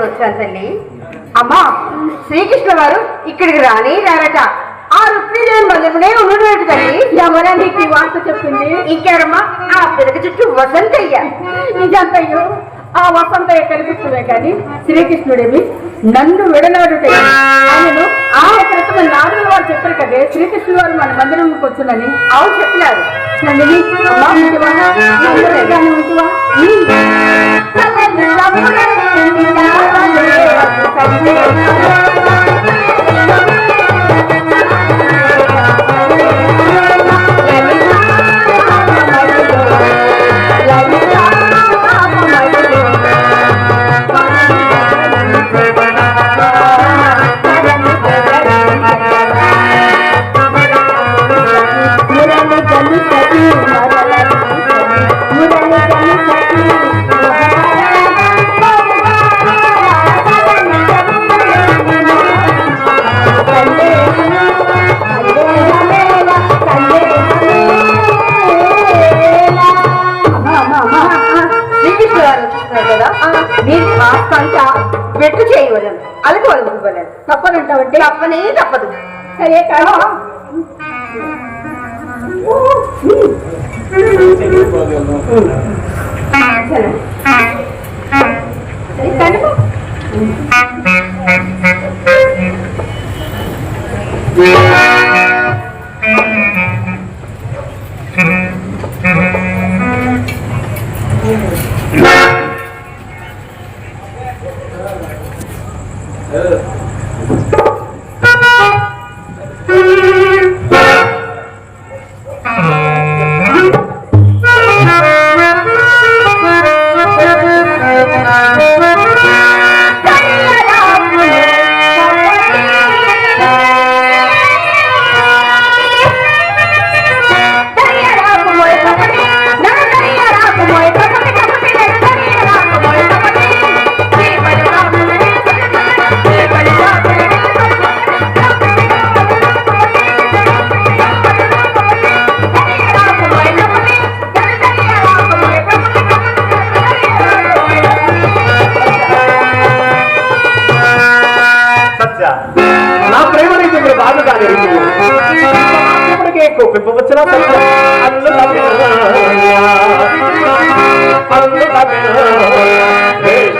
అప్పుడు వచ్చాను తల్లి అమ్మా శ్రీకృష్ణ వారు ఇక్కడికి రాని రారట ఆ రుక్మిణీదేవి మందిరమునే ఉన్నటువంటి తల్లి ఎవరా నీకు ఈ వార్త చెప్పింది ఇంకెవరమ్మా ఆ పిల్లక చుట్టూ వసంతయ్య నిజంతయ్యో ఆ వసంతయ్య కనిపిస్తుందే కానీ శ్రీకృష్ణుడేమి నన్ను విడనాడుట ఆయనను ఆ క్రితం నాలుగు వారు చెప్పారు కదే శ్రీకృష్ణుడు వారు మన మందిరంలోకి వచ్చునని అవును చెప్పినారు నందిని అమ్మా, ఉంటివా? I'm gonna be a వలవలను తప్పనంటావంటే తప్పనే తప్పదు. సరే కాదు సరే. ديش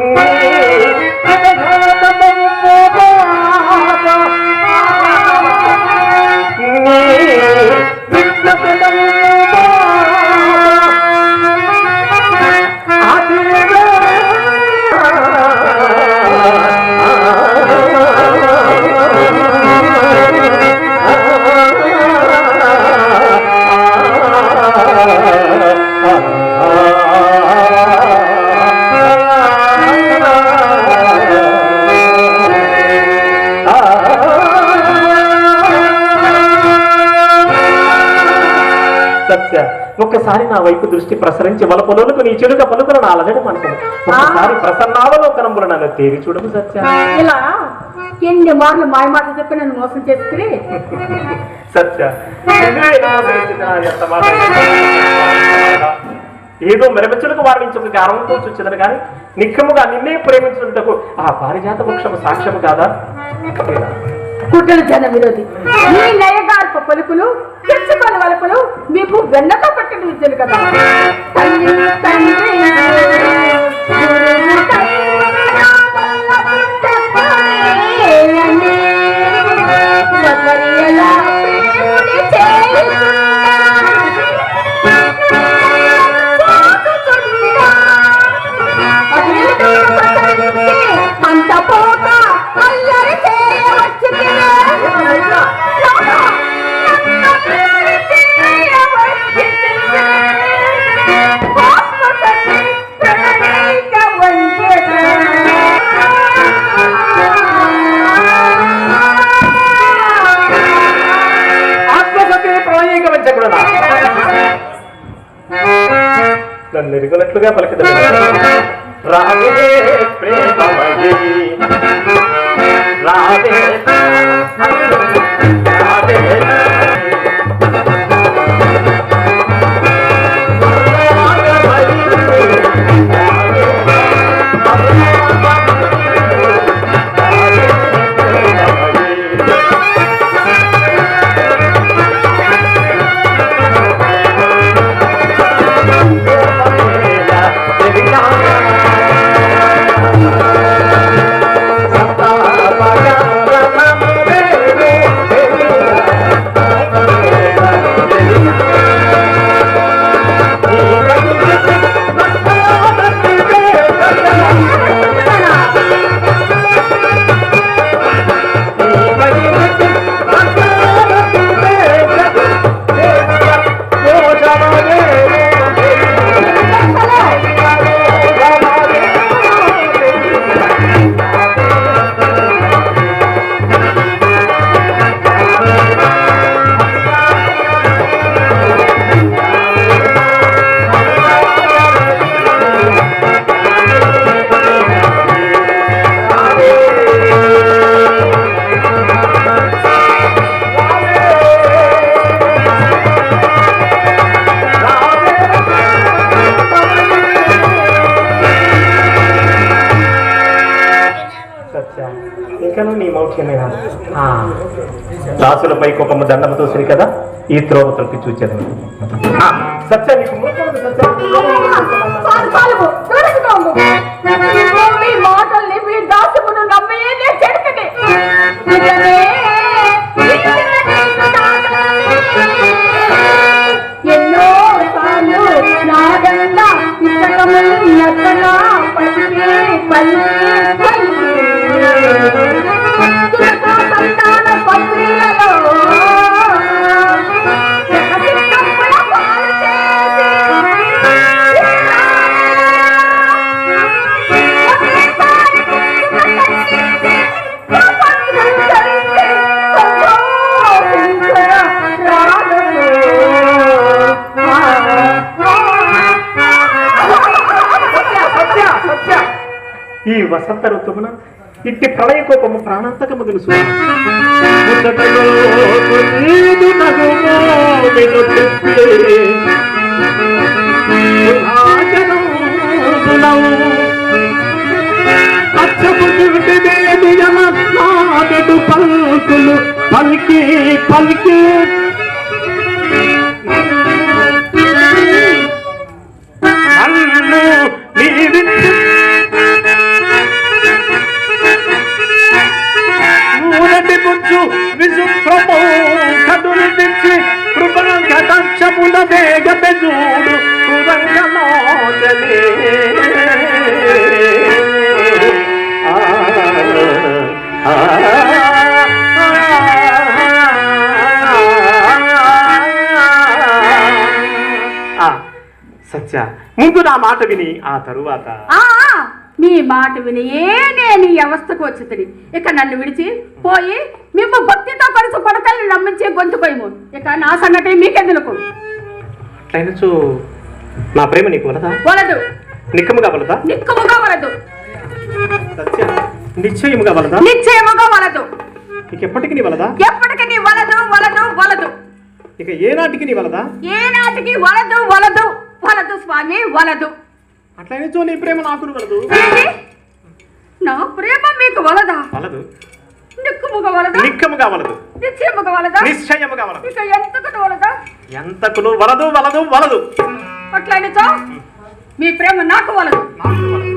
Oh. ఒక్కసారి నా వైపు దృష్టి ప్రసరించి వలపొలకు నీ చెడుక పలుకులను అలగడం అనుకో ఒక్కసారి ప్రసన్నావలోకనములు నన్ను తేరి చూడము సత్య. ఇలా ఎన్ని మార్లు మాయ మాట చెప్పి నన్ను మోసం చేస్తే సత్య. నా నా ఏదో మెరమెచ్చులకు వారించక కారణంతో చూచిదని కానీ నిక్కముగా నిన్నే ప్రేమించినందుకు ఆ పారిజాత వృక్షము సాక్ష్యము కాదా? కుట్రలు జన విరోధి మీ నయగార్ప పలుకులు తెచ్చుకొని వలుపులు నీకు వెన్నతో పట్టిన విద్యలు కదా. తల్లి తండ్రి దాసులపై కోపము దండముతో సరి కదా? ఈ త్రోవ తొలిపి చూచేది సత్య నీకు ఇట్టి ప్రళయ కోపము ప్రాణాంతకము తెలుసు ముచ్చటలో నీదు వేగ బెజూడు కురంగమోచనే సత్య ముందు నా మాట విని ఆ తరువాత మీ మాట విని ఏ నేను ఈ అవస్థకు వచ్చింది ఇక నన్ను విడిచి పోయి మేము భక్తితో కలిసి కొడకల్ని నమ్మించే గొంతుకోయము ఇక నా సంగతి మీకెందుకు అట్లయినచో నా ప్రేమ నీకు వలదా? వలదు. నిక్కముగా వలదా? నిక్కుముగా వలదు. సత్య నిశ్చయముగా వలదా? నిశ్చయముగా వలదు. ఇక ఎప్పటికి నీ వలదా? ఎప్పటికి నీ వలదు వలదు వలదు. ఇక ఏ నాటికి నీ వలదా? ఏ నాటికి వలదు వలదు వలదు స్వామి వలదు. అట్లయినచో నీ ప్రేమ నాకు వలదు? నా ప్రేమ మీకు వలదా? వలదు. నిక్కుముగా వలదా? నిక్కముగా వలదు. నిశ్చయముగా వలదా? నిశ్చయముగా వలదు. ఇక ఎంతకు వలదా? ఎంతకును వలదు వలదు వలదు. అట్లయినచో మీ ప్రేమ నాకు వలదు. నాకు వలదు.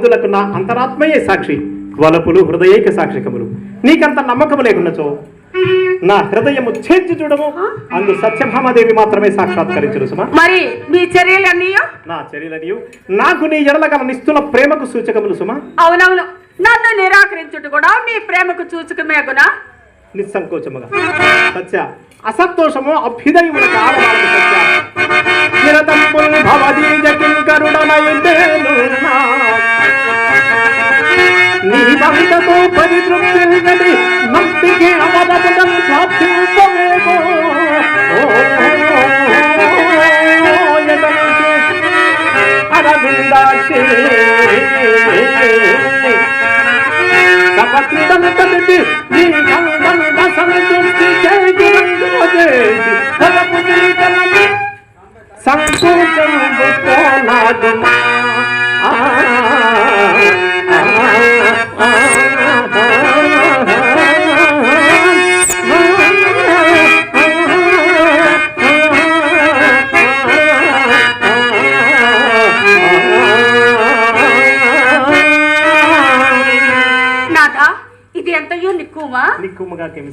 అందులకు నా అంతరాత్మయే సాక్షి. వలపులు హృదయైక సాక్షికములు. నీకంత నమ్మకము లేకున్నచో నా హృదయము చేర్చి చూడము. అందు సత్యభామాదేవి మాత్రమే సాక్షాత్కరించరు సుమా. మరి మీ చర్యలన్నీ నా చర్యలనియు నాకు నీ ఎడల గల నిస్తుల ప్రేమకు సూచకములు సుమా. అవునవును. నన్ను నిరాకరించుట కూడా మీ ప్రేమకు చూచుకమేగునా నిస్సంకోచముగా. సత్య అసంతోషము అభ్యుదయముల కారణాలకు సత్య. నిరతంబుల్ భవదీజ కింకరుడనైందేను నా. నీ దంతతో పరితృప్తి నమ్మికి అవదముడం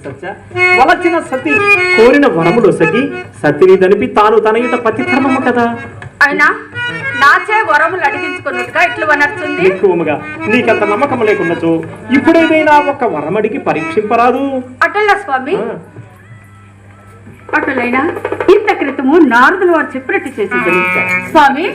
సత్య? వలచిన సతి. కోరిన వరములు సగి సతిని దనిపి తాను తనయుట పతి ధర్మము కదా. అయినా నాచే వరములు అడిగించుకున్నట్టుగా ఇట్లు వనర్చుంది? నిక్కువముగా నీకంత నమ్మకం లేకున్నచో ఇప్పుడేదైనా ఒక వరమడికి పరీక్షింపరాదు. అటుల స్వామి. అటులైనా ఇంత క్రితము నారదులు వారు చెప్పినట్టు చేసింది. స్వామి.